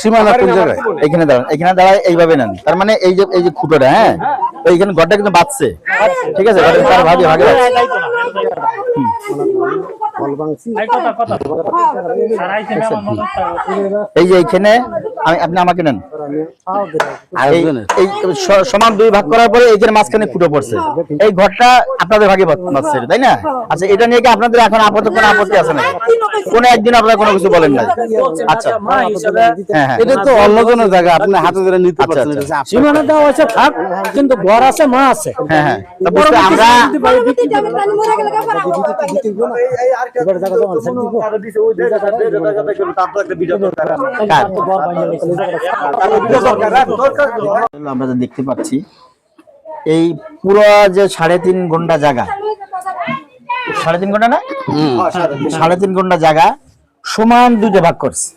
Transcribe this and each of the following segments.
সীমানা কোন জায়গায়? এখানে দাঁড়ান এখানে দাঁড়ায় এইভাবে নেন। তার মানে এই যে এই যে খুঁটোটা হ্যাঁ? এইখানে ঘরটা কিন্তু বাঁচছে ঠিক আছে তার ভাগে ভাগে এই যে এইখানে আপনি আমাকে নেন। সমান দুই ভাগ করার পরে এইখানে মাঝখানে ফুটো পড়ছে এই ঘরটা আপনাদের ভাগে বাঁচছে তাই না আচ্ছা এটা নিয়ে কি আপনাদের এখন আপাতত কোনো আপত্তি আছে না কোনো একদিন আপনারা কোনো কিছু বলেন না আচ্ছা হ্যাঁ হ্যাঁ এটা তো অন্যজনের জায়গা আপনি হাতে ধরে নিতে আচ্ছা, পারছেন আচ্ছা। সীমানা দেওয়া হয়েছে থাক কিন্তু ঘর আছে মা আছে হ্যাঁ হ্যাঁ আমরা কার? আমরা যা দেখতে পাচ্ছি এই পুরো যে সাড়ে তিন ঘণ্টা জায়গা সাড়ে তিন ঘণ্টা না? সাড়ে তিন ঘণ্টা জায়গা সমান দুইটা ভাগ করছে।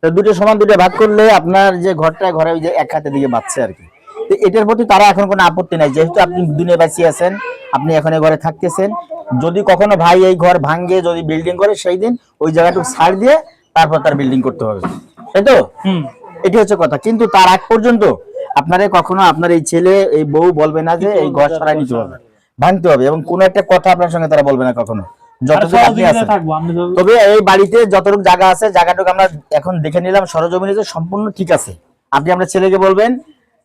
তো দুটো সমান দুটো ভাগ করলে আপনার যে ঘরটা ঘরে ওই যে এক হাতে দিকে বাঁচছে আর কি। তো এটার প্রতি তারা এখন কোনো আপত্তি নাই। যেহেতু আপনি দুনিয়া বাঁচিয়ে আছেন আপনি এখন এই ঘরে থাকতেছেন যদি কখনো ভাই এই ঘর ভাঙ্গে যদি বিল্ডিং করে সেই দিন ওই জায়গাটুকু ছাড় দিয়ে তারপর তার বিল্ডিং করতে হবে। তাই তো? এটি হচ্ছে কথা। কিন্তু তার আগ পর্যন্ত আপনারা কখনো আপনার এই ছেলে এই বউ বলবে না যে এই ঘর সরাই নিতে হবে। ভাঙতে হবে এবং কোনো একটা কথা আপনার সঙ্গে তারা বলবে না কখনো। তবে এই বাড়িতে যতটুকু জায়গা আছে জায়গাটুকু আমরা এখন দেখে নিলাম সরজমিনে যে সম্পূর্ণ ঠিক আছে। আপনি আপনার ছেলেকে বলবেন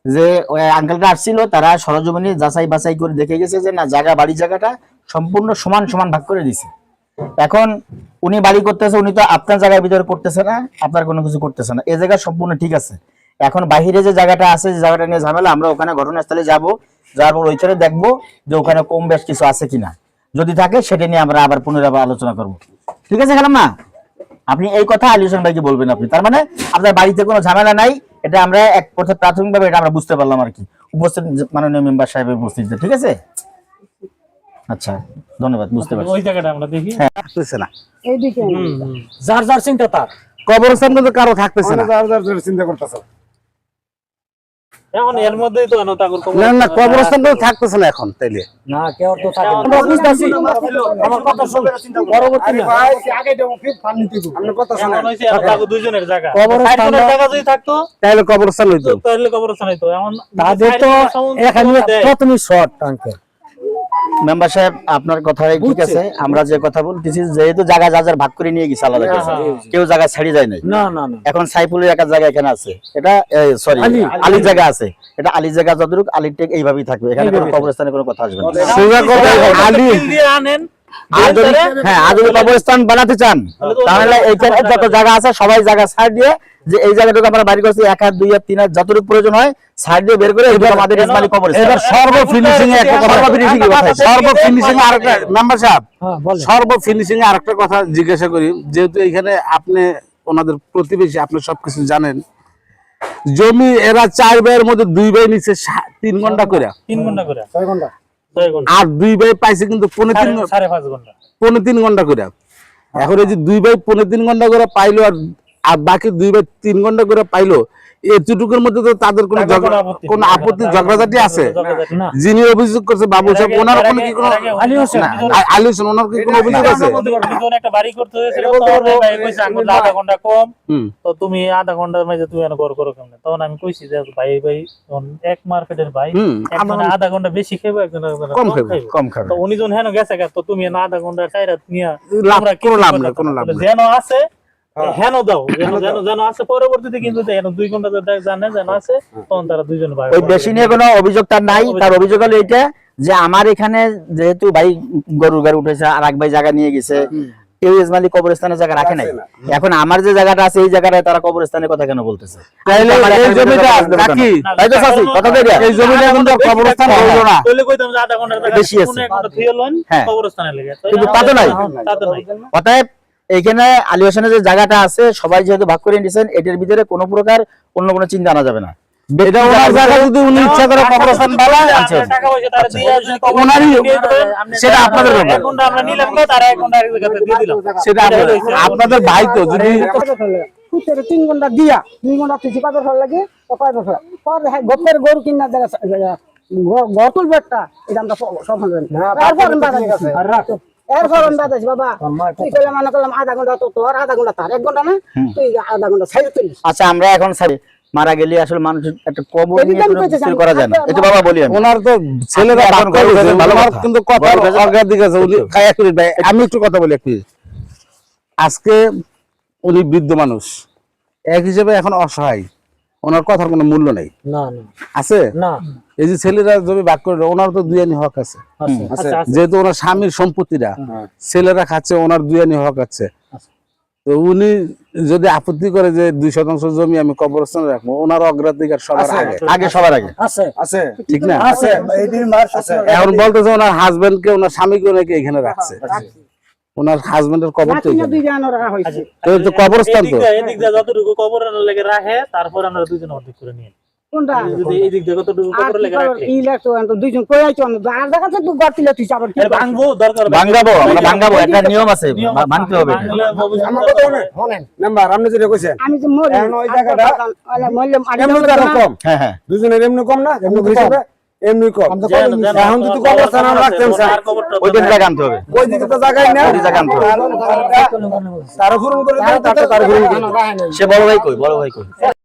যে ওই আঙ্কেলটা আসছিল তারা সরজমিনে যাচাই বাছাই করে দেখে গেছে যে না জায়গা বাড়ি জায়গাটা সম্পূর্ণ সমান সমান ভাগ করে দিছে এখন উনি বাড়ি করতেছে, উনি তো আপনার জায়গার ভিতরে করতেছে না, আপনার কোনো কিছু করতেছে না। এই জায়গা সম্পূর্ণ ঠিক আছে। এখন বাহিরে যে জায়গাটা আছে, যে জায়গাটা নিয়ে ঝামেলা, আমরা ওখানে ঘটনাস্থলে যাব, যাওয়ার পর ওইখানে দেখব যে ওখানে কম বেশ কিছু আছে কিনা। যদি থাকে, সেটা নিয়ে আমরা আবার পুনরায় আলোচনা করব। ঠিক আছে, খেলাম না? আপনি এই কথা আলী হোসেন ভাইকে বলবেন আপনি। তার মানে আপনার বাড়িতে কোনো ঝামেলা নাই, এটা আমরা এক প্রথম প্রাথমিকভাবে এটা আমরা বুঝতে পারলাম আর কি। উপস্থিত মাননীয় মেম্বার সাহেবের উপস্থিতিতে, ঠিক আছে? আচ্ছা ধন্যবাদ বুঝতে পারছি। ওই জায়গাটা আমরা দেখি। থাকতেছে না। যার যার চিন্তা তার। কবরস্থান কিন্তু কারও থাকতেছে না। এখন এর মধ্যেই তো না না কবরস্থান তো থাকতেছে না এখন তাইলে। না কেউ তো থাকে না। আমরা আমার কথা শুন পরবর্তী না। এখন হইছে এনো তাগর দুইজনের জায়গা। কবরস্থান জায়গা যদি থাকতো তাইলে কবরস্থান হইতো। তাহলে কবরস্থান হইতো। এমন তাদের তো এখানে শর্ট আঙ্কেল মেম্বার সাহেব আপনার কথাই ঠিক আছে আমরা যে কথা বলতেছি যেহেতু জায়গা যা ভাগ করে নিয়ে গেছে আলাদা কেউ জায়গা ছাড়ি যায় নাই। না না না। এখন সাইফুলের একটা জায়গা এখানে আছে। এটা সরি আলী। আলী। জায়গা আছে। এটা আলী জায়গা যতটুকু আলীর টেক এইভাবেই থাকবে। এখানে কোনো কবরস্থানে কোনো কথা আসবে না। আলী। আনেন। হ্যাঁ আর যদি কবরস্থান বানাতে চান তাহলে এইখানে যত জায়গা আছে সবাই জায়গা ছাড় দিয়ে যে এই জায়গাটুকু আমরা বাড়ি করছি এক হাত দুই হাত তিন হাত যতটুকু প্রয়োজন হয় ছাড় দিয়ে বের করে আমাদের ইসমাইলি কবরস্থান। এবার সর্ব ফিনিশিং এ একটা কথা এ কথা আছে। সর্ব ফিনিশিং এ আরেকটা মেম্বার সাহেব হ্যাঁ সর্ব ফিনিশিং এ আরেকটা কথা জিজ্ঞাসা করি যেহেতু এখানে আপনি ওনাদের প্রতিবেশী আপনি সবকিছু জানেন। জমি এরা চার ভাইয়ের মধ্যে দুই ভাই নিচ্ছে তিন ঘণ্টা করে তিন ঘণ্টা করে ছয় ঘণ্টা। আর দুই ভাই পাইছে কিন্তু পনেরো তিন সাড়ে- সাড়ে পাঁচ ঘণ্টা। পনেরো তিন ঘণ্টা করে। এখন এই যে দুই ভাই পনেরো তিন ঘণ্টা করে পাইলো আর আর বাকি দুই বা তিন ঘণ্টা করে পাইলো এতটুকুর মধ্যে তো তাদের কোনো কোনো আপত্তি ঝগড়াঝাটি আছে? যিনি অভিযোগ করছে বাবু সাহেব ওনার কোনো কি কোনো আলী হোসেন আলী হোসেন ওনার কি কোনো অভিযোগ আছে? একটা বাড়ি করতে হয়েছিল তখন এই ভাই কইছে আঙ্গুল আধা ঘণ্টা কম। তো তুমি আধা ঘণ্টার মাঝে তুমি এনে ঘর করো কেমনে? তখন আমি কইছি যে ভাই ভাই এক মার্কেটের ভাই আধা ঘণ্টা বেশি খাইবো একজনে কম খাইবো, কম খাবে তো উনি যখন হেন গেছে তো তুমি আধা ঘণ্টা চাইরা নিয়া লাভ কোনো লাভ নাই কোনো লাভ না। যেন আছে হেন দাও যেন যেন যেন আছে পরবর্তীতে কিন্তু যেন দুই ঘণ্টা জানে যেন আছে তখন তারা দুইজন ভাই ওই বেশি নিয়ে কোনো অভিযোগ তার নাই। তার অভিযোগ হলো এটা যে আমার এখানে যেহেতু ভাই গরু গাড়ি উঠেছে আর এক ভাই জায়গা নিয়ে গেছে কেউ ইসমাইলি কবরস্থানের জায়গা রাখে নাই। এখন আমার যে জায়গাটা আছে এই জায়গাটায় তারা কবরস্থানের কথা কেন বলতেছে? এই জমিটা আসবে তাই তো চাচি, কথা কই এই জমিটা কিন্তু কবরস্থান হইল না কইলে কইতাম যে আধা ঘণ্টা বেশি আছে। কোনো একটা থিয়ে লন হ্যাঁ। কবরস্থানে লেগে কিন্তু তা তো নাই। তা তো নাই। অতএব এইখানে আলী হোসেনের যে জায়গাটা আছে সবাই যেহেতু ভাগ করে নিয়েছেন এটার ভিতরে কোনো প্রকার অন্য কোনো চিন্তা আনা যাবে না। এটা ওনার জায়গা যদি উনি ইচ্ছা করে কবরস্থান বানায় আচ্ছা। টাকা পয়সা তারা দিয়ে আসলে কবরস্থানে ওনারই- সেটা আপনাদের। সেটা ভাই তো যদি তিন ঘণ্টা দিয়া দুই ঘণ্টা কিছু ফল লাগে কয় বছর। হ্যাঁ গোপের গরু কিনা দেখা গতুল বেটটা এটা আমরা তারপর বাতাস বাবা। তুই কইলে মনে করলাম আধা ঘণ্টা তো তোর আধা ঘণ্টা তার এক ঘণ্টা না? তুই আধা ঘণ্টা সাইড তুলিস আচ্ছা আমরা এখন মারা গেলে আসলে মানুষের একটা কবর নিয়ে কোনো কিছু করা যায় না। এটা বাবা বলি আমি। ওনার তো ছেলেরা ভালো কথা। কিন্তু কথা ভাই আমি একটু কথা বলি একটু আজকে উনি বৃদ্ধ মানুষ। এক হিসেবে এখন অসহায়। ওনার কথার কোনো মূল্য নেই। না না। আছে? এই যে ছেলেরা জমি ভাগ করে ওনার তো দুয়ানি হক আছে। আছে যেহেতু ওনার স্বামীর সম্পত্তিটা ছেলেরা খাচ্ছে ওনার দুয়ানি হক আছে। তো উনি যদি আপত্তি করে যে দুই শতাংশ জমি আমি কবরস্থানে রাখব ওনার অগ্রাধিকার সবার আগে। আগে সবার আগে। আছে। আছে। ঠিক না? আছে। আছে। এখন বলতেছে ওনার হাজবেন্ড কে ওনার স্বামীকে ওনাকে এখানে রাখছে। ওনার হাজবেন্ডের কবর তো হয়েছে। তো এই তো কবরস্থান এদিক তো? এদিক দিয়ে যতটুকু কবর লেগে রাখে তারপর আমরা দুজন অর্ধেক করে নিয়ে কোনটা? যদি এই দিক দিয়ে কতটুকু কবর লেগে রাখে? কি লাগতো দুইজন কই আইছো আর দেখাচ্ছে তুই বাতিলে তুই আবার কি ভাঙবো দরকার হবে। আমরা ভাঙ্গাবো একটা নিয়ম আছে মানতে হবে। এটা। ভাঙলে ভবিষ্যতে আমার কথা শুনেন শোনেন। নাম্বার আপনি যেটা কইছেন আমি যে মরি ওই জায়গাটা আরও। কম। হ্যাঁ হ্যাঁ। দুজনের এমনি কম না? এমনি হিসাবে এমনি কম এখন যদি কবরস্থান রাখতেন স্যার ওই দিন জায়গা আনতে হবে। ওই দিকে তো জায়গায় না। ওই জায়গা আনতে হবে। তারও পূরণ করে তার পূরণ সে বড় ভাই কই বড় ভাই কই?